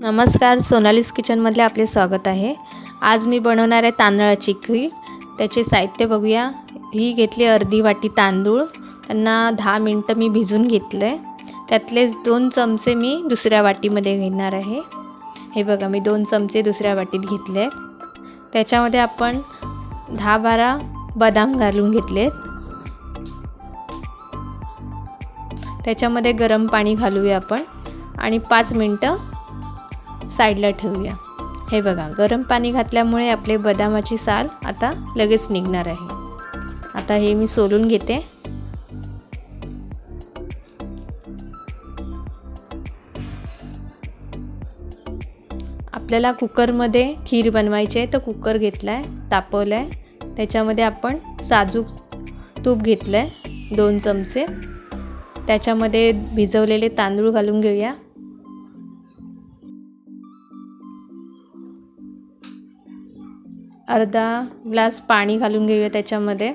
नमस्कार सोनालीस किचनमधले आपले स्वागत आहे. आज मी बनवणार आहे तांदळाची खीर. त्याचे साहित्य बघूया. ही घेतली अर्धी वाटी तांदूळ. त्यांना दहा मिनटं मी भिजून घेतलं आहे त्यातलेच दोन चमचे मी दुसऱ्या वाटीमध्ये घेणार आहे. हे बघा मी दोन चमचे दुसऱ्या वाटीत घेतले. आहेत त्याच्यामध्ये आपण दहा बारा बदाम घालून घेतलेत त्याच्यामध्ये गरम पाणी घालूया आपण. आणि पाच मिनटं साईडला ठेवूया. हे बघा गरम पाणी घातल्यामुळे आपले बदामाची साल आता लगेच निघणार आहे. आता हे मी सोलून घेते. आपल्याला कुकरमध्ये खीर बनवायची आहे तर कुकर घेतला आहे तापवलं आहे त्याच्यामध्ये आपण साजूक तूप घेतलं आहे दोन चमचे. त्याच्यामध्ये भिजवलेले तांदूळ घालून घेऊया. अर्धा ग्लास पाणी घालून घेऊया त्याच्यामध्ये.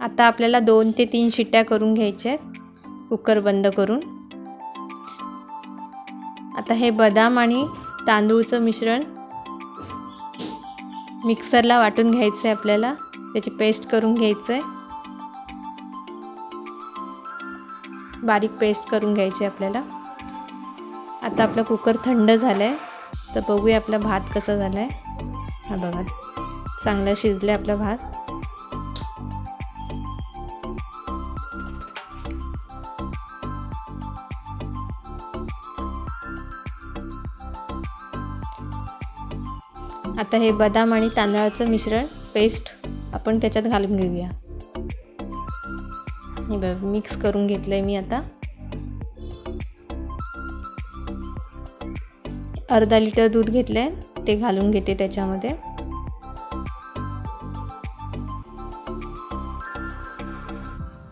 आता आपल्याला दोन ते तीन शिट्ट्या करून घ्यायच्या आहेत. कुकर बंद करून. आता हे बदाम आणि तांदूळचं मिश्रण मिक्सरला वाटून घ्यायचं आहे आपल्याला. त्याची पेस्ट करून घ्यायचं आहे बारीक पेस्ट करून घ्यायची आपल्याला. आता आपला कुकर थंड झाला आहे तर बघूया आपला भात कसा झाला आहे हा बघा चांगला शिजला आपला भात. आता हे बदाम आणि तांदळाचं मिश्रण पेस्ट आपण त्याच्यात घालून घेऊया. हे बघ मिक्स करून घेतलं आहे मी आता. अर्धा लिटर दूध घेतलं आहे ते घालून घेते त्याच्यामध्ये.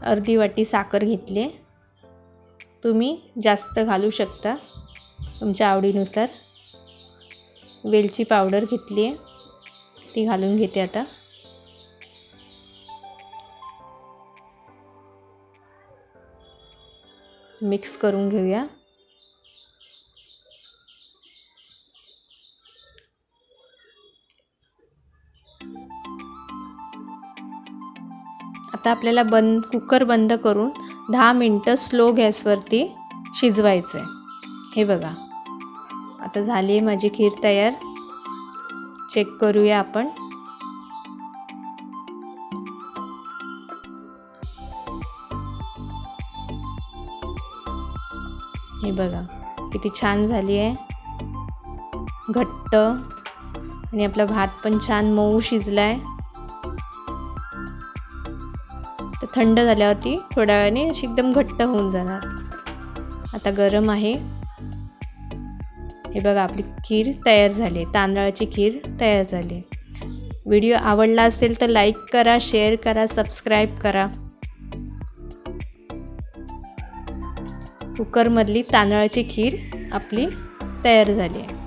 अर्धी वाटी साखर घेतली. आहे तुम्ही जास्त घालू शकता तुमच्या आवडीनुसार. वेलची पावडर घेतली आहे ती घालून घेते आता. मिक्स करून घेऊया. आता आपल्याला बंद कुकर बंद करून दहा मिनटं स्लो गॅसवरती शिजवायचं आहे हे बघा. आता झाली आहे माझी खीर तयार. चेक करूया आपण. हे बघा किती छान झाली आहे. घट्ट. आणि आपला भात पण छान मऊ शिजला आहे तर थंड झाल्यावरती थोड्या वेळाने अशी एकदम घट्ट होऊन जाणार. आता गरम आहे. हे बघा आपली खीर तयार झाली. तांदळाची खीर तयार झाली. व्हिडिओ आवडला असेल तर लाईक करा शेअर करा सबस्क्राईब करा. कुकरमधली तांदळाची खीर आपली तयार झाली आहे.